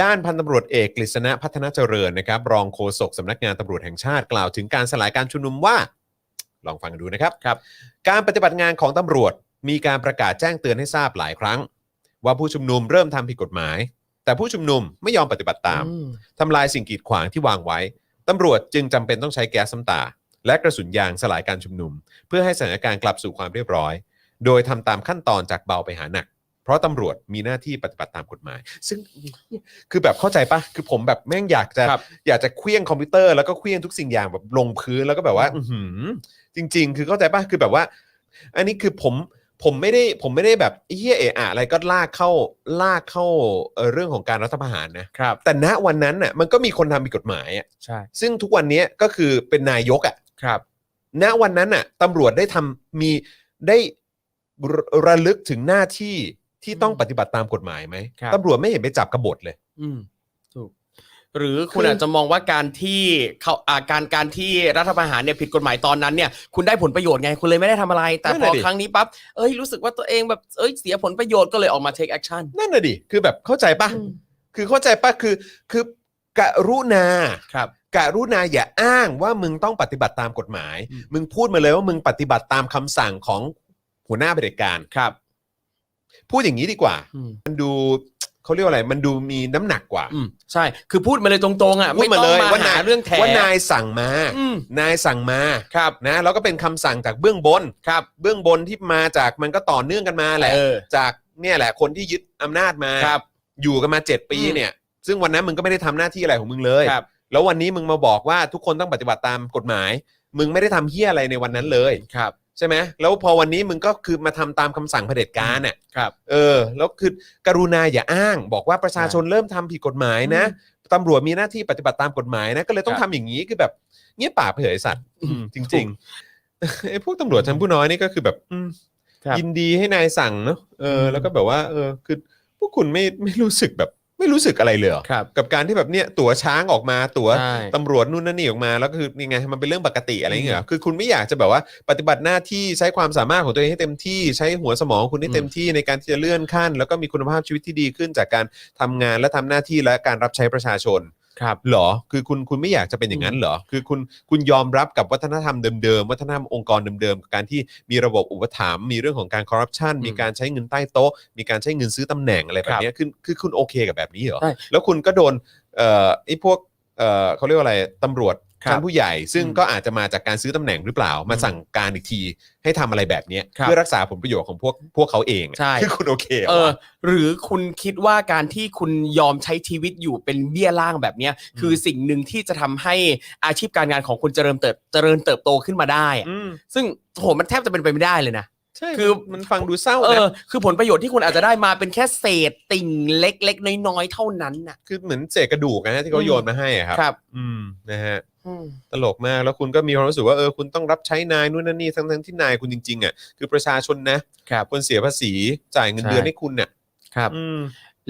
ด้านพันตำรวจเอกกฤษณะพัฒนาเจริญนะครับ รองโฆษกสำนักงานตำรวจแห่งชาติกล่าวถึงการสลายการชุมนุมว่า ลองฟังกันดูนะครับครับ การปฏิบัติงานของตำรวจมีการประกาศแจ้งเตือนให้ทราบหลายครั้ง ว่าผู้ชุมนุมเริ่มทำผิดกฎหมาย แต่ผู้ชุมนุมไม่ยอมปฏิบัติตามอืมทำลายสิ่งกีดขวางที่วางไว้ตำรวจจึงจำเป็นต้องใช้แก๊สน้ำตา และกระสุนยางสลายการชุมนุม เพื่อให้สถานการณ์กลับสู่ความเรียบร้อย โดยทำตามขั้นตอนจากเบาไปหาหนัก เพราะตำรวจมีหน้าที่ปฏิบัติตามกฎหมาย ซึ่งคือแบบเข้าใจปะคือผมแบบแม่งอยากจะครับ อยากจะเคลี้ยงคอมพิวเตอร์แล้วก็เคลี้ยงทุกสิ่งอย่างแบบลงพื้นแล้วก็แบบว่า อือหือ จริง ๆ คือเข้าใจปะคือแบบว่า อันนี้คือผมผมไม่ได้ผมไม่ได้แบบเฮียเอะอะอะไรก็ลากเข้าลากเข้าเอ่อเรื่องของการรัฐประหารนะครับ แต่ณวันนั้นน่ะมันก็มีคนทำผิดกฎหมายอะใช่ซึ่งทุกวันนี้ก็คือเป็นนายกอะ ครับ ณวันนั้นน่ะตำรวจได้ทำมีได้ระระลึกถึงหน้าที่ ที่ต้องอืมปฏิบัติตามกฎหมายไหมครับ ตำรวจไม่เห็นไปจับกบฏเลย อืมถูก หรือคุณคือออาจจะมองว่าการที่เขาอ่าการการที่รัฐประหารเนี่ยผิดกฎหมายตอนนั้นเนี่ย คุณได้ผลประโยชน์ไง คุณเลยไม่ได้ทำอะไร แต่นั่นพอน่ะดิ ครั้งนี้ปั๊บเอ้ยรู้สึกว่าตัวเองแบบเอ้ยเสียผลประโยชน์ก็เลยออกมา take action นั่นน่ะดิ คือแบบเข้าใจปะอืม คือเข้าใจปะคือคือกรุณาครับกรุณาอย่าอ้างว่ามึงต้องปฏิบัติตามกฎหมาย อืม มึงพูดมาเลยว่ามึงปฏิบัติตามคำสั่งของหัวหน้าเผด็จการ ครับ พูดอย่างนี้ดีกว่า อืมมันดูเขาเรียกว่าอะไร มันดูมีน้ำหนักกว่า อืมใช่ คือพูดมาเลยตรงๆอะพูไม่ดมาต้อเลงยมาว่าหานายเรื่องแถว่านายสั่งมา อืมนายสั่งมาครับ นะแล้วก็เป็นคำสั่งจากเบื้องบนครับ เบื้องบนที่มาจากมันก็ต่อเนื่องกันมาแหละ เออ จากเนี่ยแหละคนที่ยึดอำนาจมา ครับ อยู่กันมา 7 ปีอืมเนี่ย ซึ่งวันนั้นมึงก็ไม่ได้ทำหน้าที่อะไรของมึงเลย ครับ แล้ววันนี้มึงมาบอกว่าทุกคนต้องปฏิบัติตามกฎหมาย มึงไม่ได้ทำเฮี้ยอะไรในวันนั้นเลย ครับ ใช่ไหมแล้วพอวันนี้มึงก็คือมาทำตามคำสั่งเผด็จการน่ะครับ เออ แล้วคือกรุณาอย่าอ้าง บอกว่าประชาชนเริ่มทำผิดกฎหมายนะตำรวจมีหน้าที่ปฏิบัติตามกฎหมายนะ ก็เลยต้องครัทำบอย่างนี้คือแบบเงี้ยป่ากเผยสัตว์อืมจริงๆไอ้พวกตำรวจชั้นผู้น้อยนี่ก็คือแบบอืมครับ ยินดีให้นายสั่งเนอะเออ แล้วก็แบบว่า เออ คือพวกคุณไม่ไม่รู้สึกแบบ ไม่รู้สึกอะไรเลยเหรอครับ กับการที่แบบเนี้ยตั๋วช้างออกมาตั๋วใช่ ตำรวจนู่นนั่นนี่ออกมาแล้วก็คือยังไงมันเป็นเรื่องปกติอะไรอย่างเงี้ยเหรอคือคุณไม่อยากจะแบบว่าปฏิบัติหน้าที่ใช้ความสามารถของตัวเองให้เต็มที่ใช้หัวสมองคุณให้เต็มที่ในการที่จะเลื่อนขั้น แล้วก็มีคุณภาพชีวิตที่ดีขึ้นจากการทำงานและทำหน้าที่และการรับใช้ประชาชน ครับ เหรอ คือคุณคุณไม่อยากจะเป็นอย่างนั้นเหรอ คือคุณคุณยอมรับกับวัฒนธรรมเดิมๆ วัฒนธรรมองค์กรเดิมๆกับการที่มีระบบอุปถัมภ์มีเรื่องของการคอร์รัปชันอืมมีการใช้เงินใต้โต๊ะ มีการใช้เงินซื้อตำแหน่งอะไรแบบเนี้ยคือคือคุณโอเคกับแบบนี้เหรอ ใช่ แล้วคุณก็โดนเอ่อไอ้พวกเอ่อเขาเรียกว่าอะไรตำรวจครับ ชั้นผู้ใหญ่ ซึ่งอืมก็อาจจะมาจากการซื้อตำแหน่งหรือเปล่า มาอืมสั่งการอีกทีให้ทำอะไรแบบเนี้ยครับเพื่อรักษาผลประโยชน์ของพวกพวกเขาเองอะใช่ คือคุณโอเคหรเออวะหรือคุณคิดว่าการที่คุณยอมใช้ชีวิตอยู่เป็นเบี้ยล่างแบบเนี้ยคือสิ่งหนึ่งที่จะทำให้อาชีพการงานของคุณเจริญเติบเจริญเติบโตขึ้นมาได้อะอืมซึ่งโหมันแทบจะเป็นไปไม่ได้เลยนะ ใช่คือ มันฟังดูเศร้าเอนะอคือผลประโยชน์ที่คุณอาจจะได้มาเป็นแค่เศษติ่งเล็กๆน้อยๆเท่านั้นน่ะคือเหมือนเศษกระดูกนะฮะที่เขาอืมโยนมาให้อะครับ ครับ อืมนะฮะอืม ตลกมากแล้วคุณก็มีความรู้สึกว่าเออคุณต้องรับใช้นายนู่นนั่นนี่ทั้งทั้งที่นายคุณจริงๆอะคือประชาชนนะครับคนเสียภาษีจ่ายเงินใช่เดือนให้คุณเนี่ยครับอืม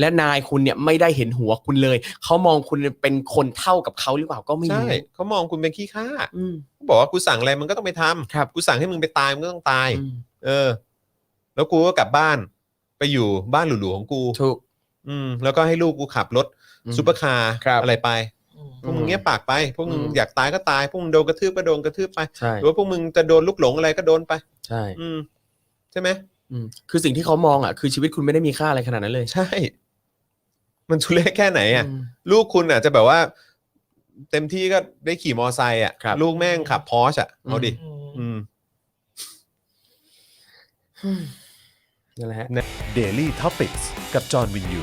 และนายคุณเนี่ยไม่ได้เห็นหัวคุณเลย เขามองคุณเป็นคนเท่ากับเขาหรือเปล่าก็ไม่ใช่รู้เขามองคุณเป็นขี้ข้าอืมเขาบอกว่ากูสั่งอะไรมึงก็ต้องไปทำครับกูสั่งให้มึงไปตายมึงก็ต้องตายอืมเออ แล้วกูก็กลับบ้าน ไปอยู่บ้านหรูๆของกูถูกอืมแล้วก็ให้ลูกกูขับรถอืมซูเปอร์คาร์ครับอะไรไป พวกมึงอืมเงี้ยบปากไปพวกมึงอืมอยากตายก็ตายพวกมึงโดนกระทืบก็โดนกระทืบไปใช่หรือว่าพวกมึงจะโดนลูกหลงอะไรก็โดนไปใช่ อืมใช่ไหมอืมคือสิ่งที่เขามองอะคือชีวิตคุณไม่ได้มีค่าอะไรขนาดนั้นเลย ใช่ มันทุเรศแค่ไหนอะอืมลูกคุณอาจจะแบบว่า เต็มที่ก็ได้ขี่มอไซค์อะ ครับ ลูกแม่งขับพอชอะเอาดิอืม นั่นแหละฮะ Daily Topics กับจอห์นวินยู